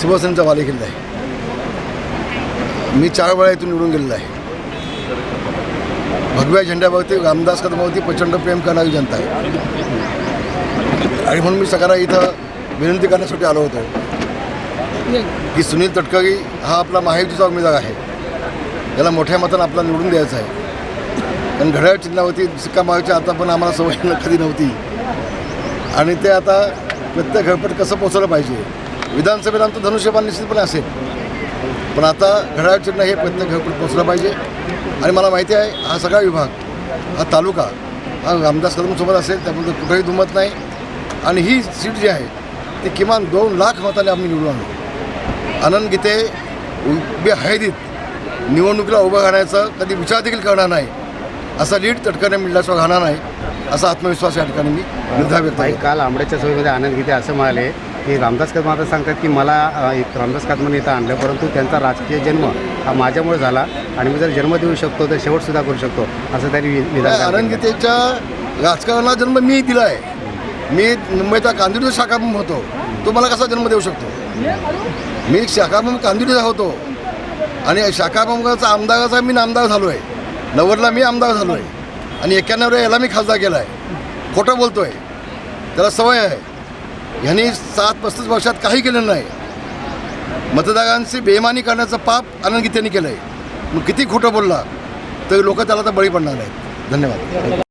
शिवसेनेचा बालेकिल्ला आहे. मी चार वेळा इथून निवडून गेलेलो आहे. भगव्या झेंड्यावरती रामदास कदमावरती प्रचंड प्रेम करणारी जनता आहे. आणि म्हणून मी सगळ्यांना इथं विनंती करण्यासाठी आलो होतो. की सुनील तटकरी हा आपला महायुतीचा उमेदवार आहे. याला मोठ्या मतानं आपला निवडून द्यायचा आहे. कारण घड्याळ चिन्हावरती सिक्का मारायची आता पण आम्हाला सवय कधी नव्हती. आणि ते आता प्रत्येक घरपट कसं पोचवलं पाहिजे? विधानसभेला आमचं धनुष्यबाण निश्चितपणे असेल. पण आता घड्याळ चिन्ह हे प्रत्येक घरपट पोचलं पाहिजे. आणि मला माहिती आहे हा सगळा विभाग हा तालुका हा रामदास कदमसोबत असेल त्याबद्दल कुठेही दुमत नाही. आणि ही सीट जी आहे ती किमान दोन लाख मताने आम्ही निवडून आणू. आनंद गीते उभे हैदीत निवडणुकीला उभं राहण्याचा कधी विचार देखील करणार नाही. असा लीड तटकाने मिळल्याशिवाय राहणार नाही असा आत्मविश्वास या ठिकाणी मी निर्धार व्यक्त काल आंबड्याच्या सभेमध्ये आनंद गीते असं म्हणाले की रामदास कदम आता सांगतात की मला एक रामदास कदमांनी इथं आणलं परंतु त्यांचा राजकीय जन्म हा माझ्यामुळे झाला आणि मी जर जन्म देऊ शकतो तर शेवटसुद्धा करू शकतो असं त्यांनी विधान आनंद केलं. गीतेच्या राजकारणाला जन्म मी दिला आहे. मी मुंबईचा कांदिवली शाखाप्रमुख होतो. तो मला कसा जन्म देऊ शकतो? मी शाखाप्रमुख कांदिवलीचा होतो. आणि शाखाप्रमुखाचा आमदाराचा मी नामदार झालो आहे नव्वदला मी आमदार झालो आहे आणि एक्क्याण्णवला याला मी खासदार केला आहे खोटं बोलतो आहे त्याला सवय आहे. ह्यांनी सात पस्तीस वर्षात काही केलं नाही. मतदारांची बेमानी करण्याचं पाप आनंद गीतेने केलं आहे मग किती खोटं बोलला तर लोक त्याला तर बळी पडणार नाहीत. धन्यवाद.